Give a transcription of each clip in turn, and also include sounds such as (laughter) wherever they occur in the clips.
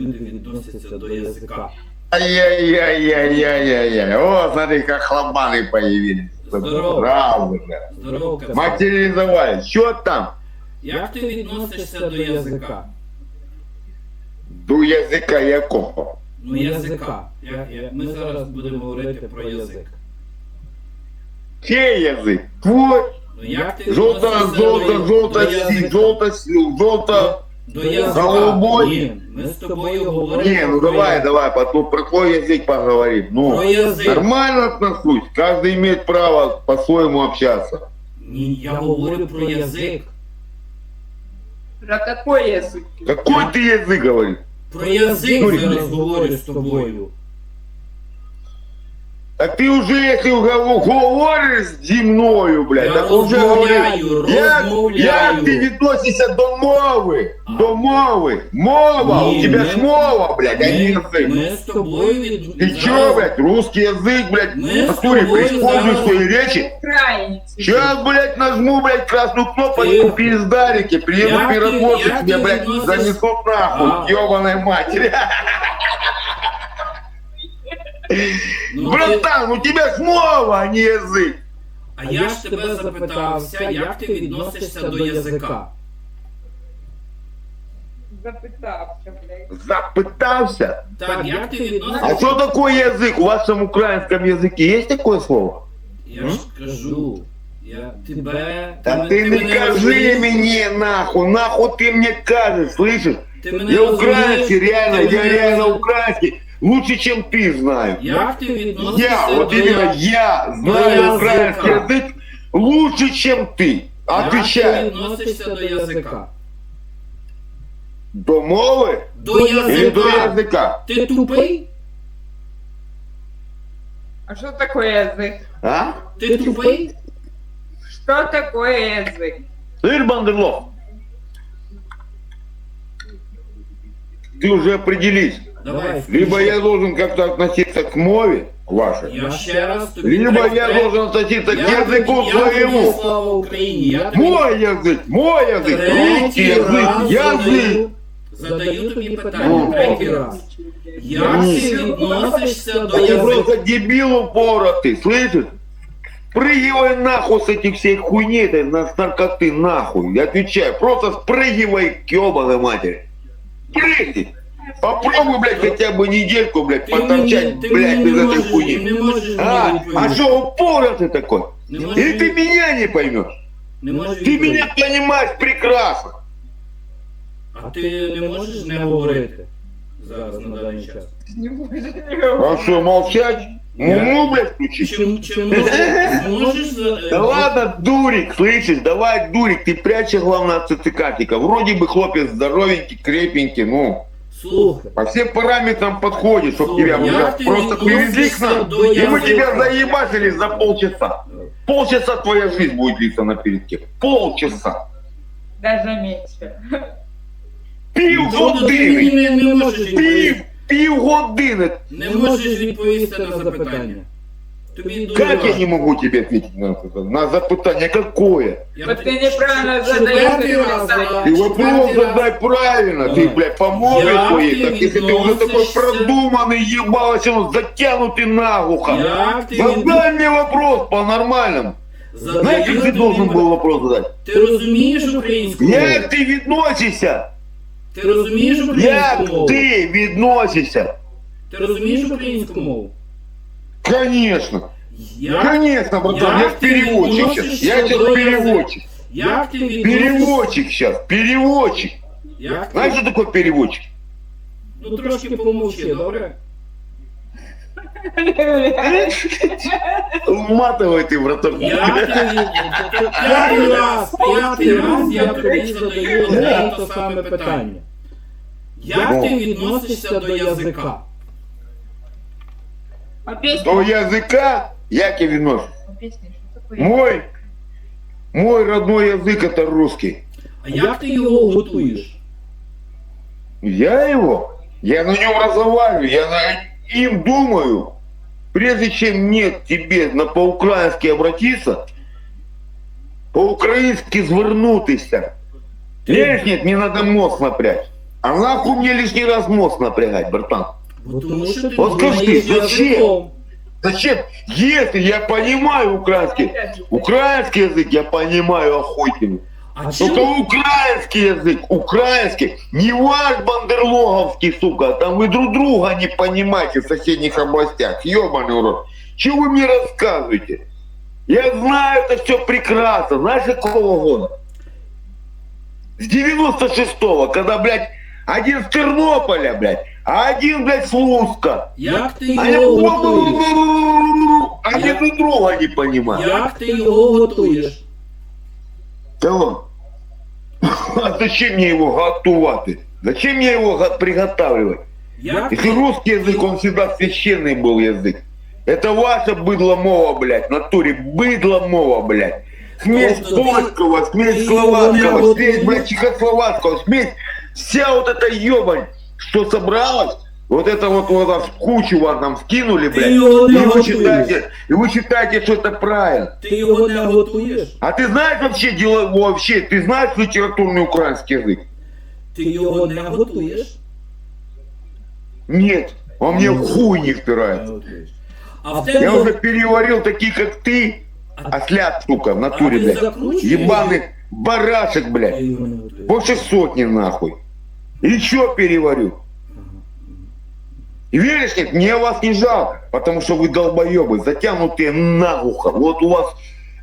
люди відносяться до язика. Ай-яй-яй-яй-яй-яй. О, смотри, как хлопаны появились. Здорово. Сразу же. Здорово, Каспар. Материализовались. Что там? Як ти відносишся до язика? До язика якого? Ну, язика. Я, я, ми зараз будемо говорити про язик. Чей язык? Твой? Ну, як ти Желто, відносишся желто, до, желто, до язика? желто, желто. До язика. Голубой? Ні, ми з тобою говоримо Не, ну про давай, язик. давай, потом про твой язык поговорим. Про Ну, язик. нормально отношусь. Каждый имеет право по-своему общаться. Ні, я говорю про язик. Про какой язык? Какой ты язык говоришь? Про язик Юрій, зараз говорю з тобою. Так ты уже, если угов- говоришь зі мною, блядь, Я так уже розмовляю, говориш, як, розмовляю. як ти відносишся до мови? А. До мови. Мова, Ні, у тебя ми- ж мова, блядь, а не Ми, язик. ми з тобою від... Ты чё, зараз- блядь, русский язык, блядь, Мы с который тобой используешь в зараз- своей речи? Украинец. Сейчас, блядь, нажму, блядь, красную кнопку Ты- и пиздарики, приеду Я ты- пирожки я тебе, ты блядь, відносиш- занесут нахуй, А. ебаной матери. (laughs) Ну, ти- Братан, у тебя ж мова, а не язык. А я ж тебе запитався, як ти відносишся до язика? Запытався, блядь. Запытался? Так, як ти А відносишся? что такое язык? У вашем украинском языке есть такое слово? Я ж кажу, я тебе... Да мене- ты не мене кажи розумієш? мне нахуй, нахуй ты мне кажешь, слышишь? Ти мене Я розумієш? украинский, реально, Ти я мене реально розумієш? украинский. Лучше, чем ты знаю. Як ти відносишся Я, вот именно я- я знаю украинский язык лучше, чем ты. Як ти Отвечай. відносишся до язика? До мовы До или до язика? языка? Ти тупий? А что такое язык? А? Ти тупий? Что такое язык? Слышь, Бандерлов? Ты уже определись. Давай. Либо я должен как-то относиться к мове вашей, Я ще раз тобі... либо треба- я должен относиться к Я языку тобі- я тобі своему. слава Україні. Я тобі Мой язык, мой язык, русский третій раз язык, язык. задаю, задаю тобі Ну. питання третій раз. Як ти відносишся до А ты язика? просто дебил упоротый, слышишь? Спрыгивай нахуй с этих всей хуйни, этой на- наркоты нахуй. Я отвечаю, просто спрыгивай к ебаной матери. Прыгни. Попробуй, блядь, хотя бы недельку, блядь, Ти мені, поторчать, ти блядь, мені без не этой можеш, хуйни. не можеш А, мені а відповісти. что упоротый такой? Не Или можеш, ты меня не поймешь? не можеш Ты відповісти. меня понимаешь прекрасно. А ти не можеш (laughs) не говорити зараз на даний час? Не можешь А что, молчать? Я- Ну, блядь, включи. Чи, чи можеш, можеш за- Да ладно, дурик, слышишь, давай, дурик, ты прячь, главное, от цицикатика. Вроде бы хлопец здоровенький, крепенький, ну, Слухай. по всем параметрам подходит, чтоб Слушай, тебя я уже ты просто привезли к нам, до и мы языка. тебя заебашили за полчаса. Полчаса твоя жизнь будет длиться на передке. Полчаса. Даже меньше. Пів Тобто ти години. мені не, не можеш Пів, відповісти. пів години. Не можеш відповісти на запитання. Тобі дуже Как я важко. не могу тебе ответить на, это- на запытание? Какое? Я Вот тобі- ты неправильно Четвертий задаешь раз питання. задав. Ты вопрос Четвертий раз. задай правильно, Да. ты, блядь, по мове Як своей, ти так если ты уже такой відносишся- продуманный, ебалось, он затянутый наглухо. Як ти, Задай мне вопрос по-нормальному. задаю Знаешь, как ты тобі должен питання. был вопрос задать? Ти розумієш українську мову? Як ты відносишься? Ти розумієш Як українську мову? ты відносишься? Ти розумієш українську мову? Конечно. Як, Конечно, братан, я як ж ти переводчик сейчас. відносишся Я сейчас до переводчик. як ти відносишся? Переводчик сейчас, переводчик. Як ти? Знаешь, что такое переводчик? Ну трошки помовчи, добре? Уматывай ты, братан. (laughs) Як ти від- П'ятий раз, п'ятий раз я тобі задаю одне і те саме питання. Як ти відносишся до язика? До языка як что такое? Мой, мой родной язык это русский. А як ти його готуєш? Я его, я на нем разговариваю, я на им думаю. Прежде чем мне к тебе на по-украински обратиться, по-украински звернутися. Нет, нет, не надо мозг напрячь. А нахуй мне лишний раз мозг напрягать, братан? Бо тому що ти От скажи, зачем? язиком. Зачем? Если я понимаю украинский, украинский язык я понимаю охуительно. А Только чому? украинский язык, украинский, не ваш бандерлоговский, сука, а там вы друг друга не понимаете в соседних областях, ебаный урод. Чего вы мне рассказываете? Я знаю это все прекрасно. Знаешь, какого года? С 96-го, когда, блядь, один с Тернополя, блядь, а один, блядь, с Луска. Як ти Они, його готуєш? они Я- друг друга не понимают. Як ти його готуєш? Да он. (laughs) А зачем мне его готовать? Зачем мне его го- приготавливать? Як Если русский язык, он всегда священный был язык. Это ваша быдло мова, блядь, в натуре быдло мова, блядь. Смесь Просто ты- польского, смесь ты словацкого, смесь, блядь, чехословацкого, смесь. Вся вот эта ебань, что собралась, вот это вот, вот в кучу вас нам скинули, ти блядь. його И не вы готуєш? считаете, и вы считаете, что это правильно. Ти його не готуєш? А ты знаешь вообще дело вообще, ты знаешь литературный украинский язык? Ти його не готуєш? Нет, он мне в хуй не Не впирается. готуєш. А в Я тебе... уже переварил такие, как ты, ослят, сука, в натуре, А ты блядь. закручиваешь? Ебаный барашек, Ти блядь. його не готуєш. Больше сотни, нахуй. Еще переварю. И нет, мне вас не жалко, потому что вы долбоебы, затянутые наглухо. Вот у вас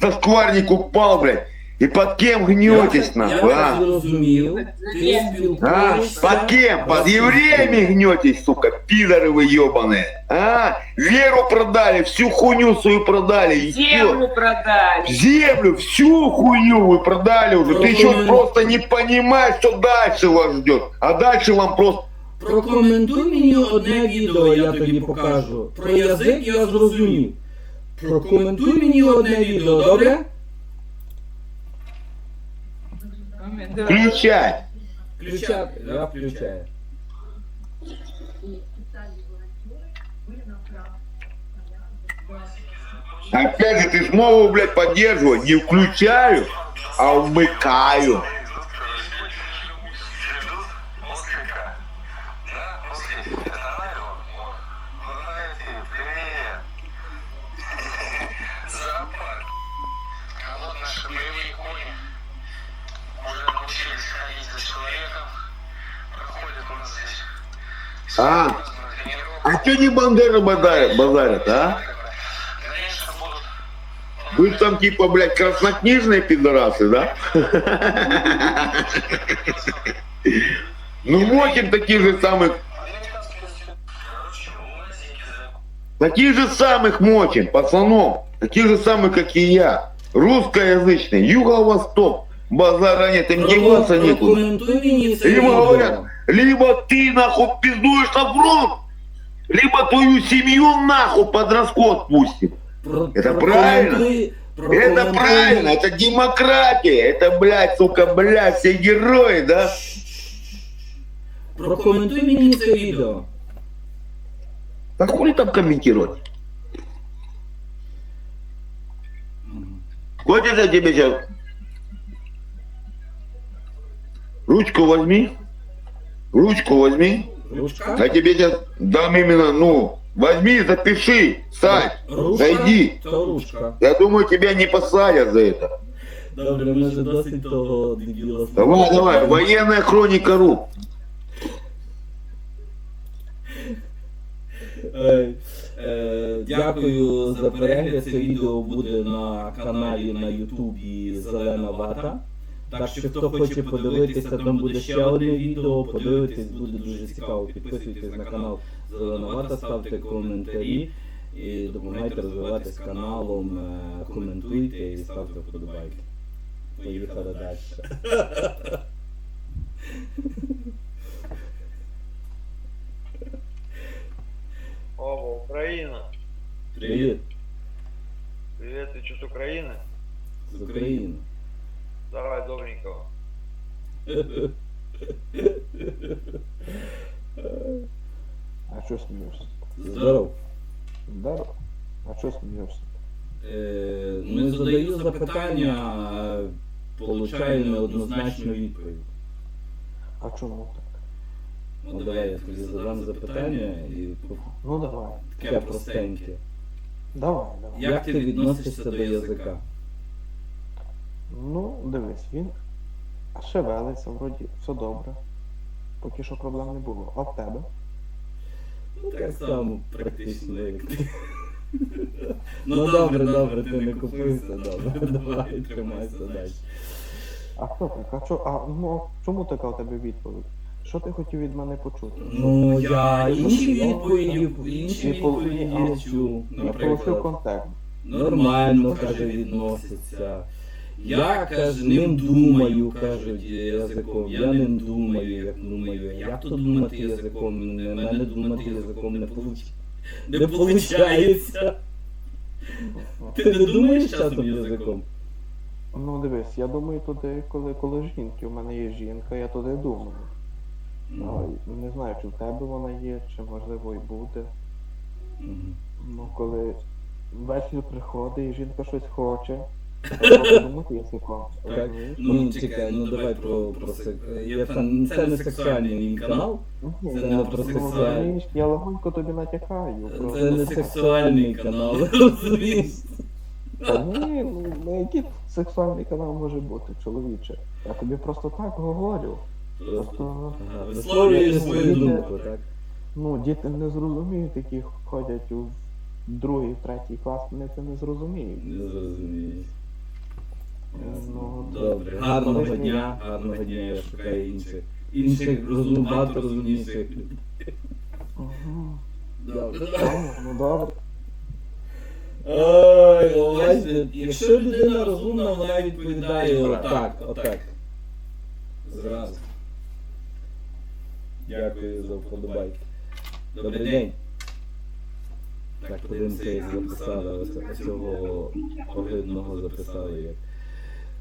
зашкварник упал, блядь, и под кем гнетесь, Я нахуй, так а? зрозумів. Ти А? спілкуєшся... Под кем? Под Росіянами. евреями гнетесь, сука, пидоры вы ебаные. А? Веру продали, всю хуйню свою продали. и всё. Землю продали. Землю, всю хуйню вы продали уже. Ты еще Прокоммен- просто не понимаешь, что дальше вас ждет. А дальше вам просто... Прокоментуй мені одне відео, я тобі покажу. Про язик я зрозумів. Прокоментуй мені одне відео, добре? Включай. Включати. Я включаю. Опять же, ты снова, блядь, поддерживай. Не включаю, а умыкаю. А? А что не бандеры базарят, базарят, а? Вы там типа, блядь, краснокнижные пидорасы, да? Ну, мочим таких же самых, таких же самых мочим, пацанов, таких же самых, как и я. Русскоязычный, юго-восток, базара нет, им деваться некуда. Відео. говорят, либо ты нахуй пиздуешь на фронт, либо твою семью нахуй под расход пустим. Про- Это прокоментуй- правильно. прокоментуй Это правильно, мені- это демократия, это, блядь, сука, блядь, все герои, да? Прокоментуй мені це відео. А хули там комментировать? Хочешь я тебе сейчас... Ручку возьми. Ручку возьми. Ручка? Я тебе сейчас дам именно, ну, возьми, запиши, Сань, Ручка? зайди. Це ручка. Я думаю, тебя не посадят за это. Добре, ми вже досить того дебіла. Давай, давай, военная хроника РУ. Е, е, Дякую за перегляд. Це відео буде на каналі на Ютубі Зелена Вата. Так що хто хоче подивитися, там буде ще одне відео. Подивитись, буде дуже цікаво. Підписуйтесь на канал Зелена Вата, ставте коментарі і допомагайте розвиватись каналом, е, коментуйте і ставте вподобайки. Поїхали далі. Оба, Украина. Привіт Привет, ты что с Украины? з України. Давай, добренького. А что смеешься? Здоров. Да? А что смеешься? Е, Не задаю запитання, а получаю неоднозначну відповідь. А что ну так? Ну давай я тобі задам запитання і Ну давай. таке простеньке. Давай, давай. Як ти відносишся до язика? Ну, дивись, він шевелиться, вроді все добре. Поки що проблем не було. А в тебе? Ну так само практично, як ти. (laughs) Ну добре, добре, ти не купився, добре, (laughs) давай, тримайся далі. А хто так? А, чо, а ну, чому така у тебе відповідь? Що ти хотів від мене почути? Ну я інші відповіді, інші відповіді чув, Не полишив наприклад. Нормально, каже, відноситься. Я, каже, ним думаю, кажуть язиком. Я ним думаю, як думаю. Як то думати язиком? У мене думати язиком не виходить. Не виходить. Ти не думаєш часом язиком? Ну дивись, я думаю туди, коли, коли жінки. У мене є жінка, я туди думаю. А, Не знаю, чи в тебе вона є, чи можливо і буде. Ну, коли вечір приходить і жінка щось хоче. Ну чекай, ну давай про, про Це не сексуальний канал. Це не про розумієш, Я легонько тобі натякаю. Це не сексуальний канал, ні, ну на який сексуальний канал може бути, чоловіче? Я тобі просто так говорю. Просто Висловлюєш свою думку, так? ну, діти не зрозуміють, які ходять у другий, третій клас, вони це не зрозуміють. Не зрозумієш. Ну, Добре. Гарного дня, гарного дня, я шукаю інших. Інших розум, багато розумніших людей. Угу. Добре. Ну добре. Ой, бачите, якщо людина розумна, вона відповідає отак, отак. Зразу. Дякую за вподобайки. Добрий день. Так, подивимося, як записали ось цього огидного записали як.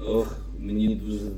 Ох, мені дуже